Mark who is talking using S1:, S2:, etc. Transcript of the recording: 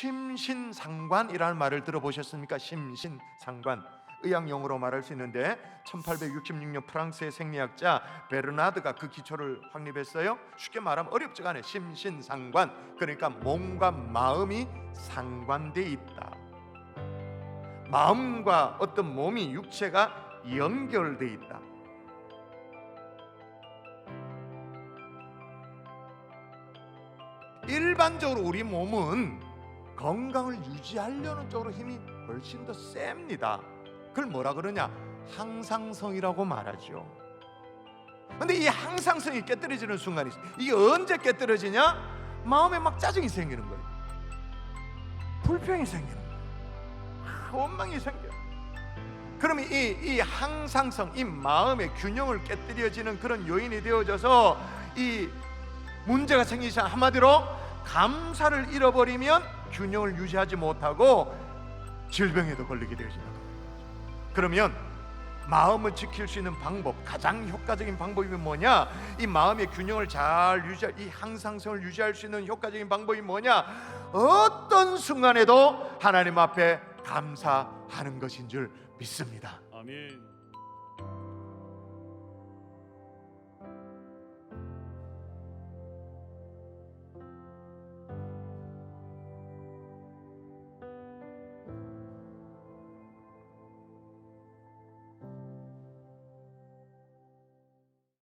S1: 심신상관이라는 말을 들어보셨습니까? 심신상관 의학용어로 말할 수 있는데 1866년 프랑스의 생리학자 베르나드가 그 기초를 확립했어요. 쉽게 말하면 어렵지가 않아요. 심신상관 그러니까 몸과 마음이 상관돼 있다. 마음과 어떤 몸이 육체가 연결돼 있다. 일반적으로 우리 몸은 건강을 유지하려는 쪽으로 힘이 훨씬 더 셉니다. 그걸 뭐라 그러냐? 항상성이라고 말하죠. 근데 이 항상성이 깨뜨려지는 순간이 있어요. 이게 언제 깨뜨려지냐? 마음에 막 짜증이 생기는 거예요. 불평이 생기는 거예요. 아, 원망이 생겨요. 그러면 이, 이 항상성, 이 마음의 균형을 깨뜨려지는 그런 요인이 되어져서 이 문제가 생기지 않- 한마디로 감사를 잃어버리면 균형을 유지하지 못하고 질병에도 걸리게 되어진다. 그러면 마음을 지킬 수 있는 방법 가장 효과적인 방법이 뭐냐? 이 마음의 균형을 잘 유지할 이 항상성을 유지할 수 있는 효과적인 방법이 뭐냐? 어떤 순간에도 하나님 앞에 감사하는 것인 줄 믿습니다.
S2: 아멘.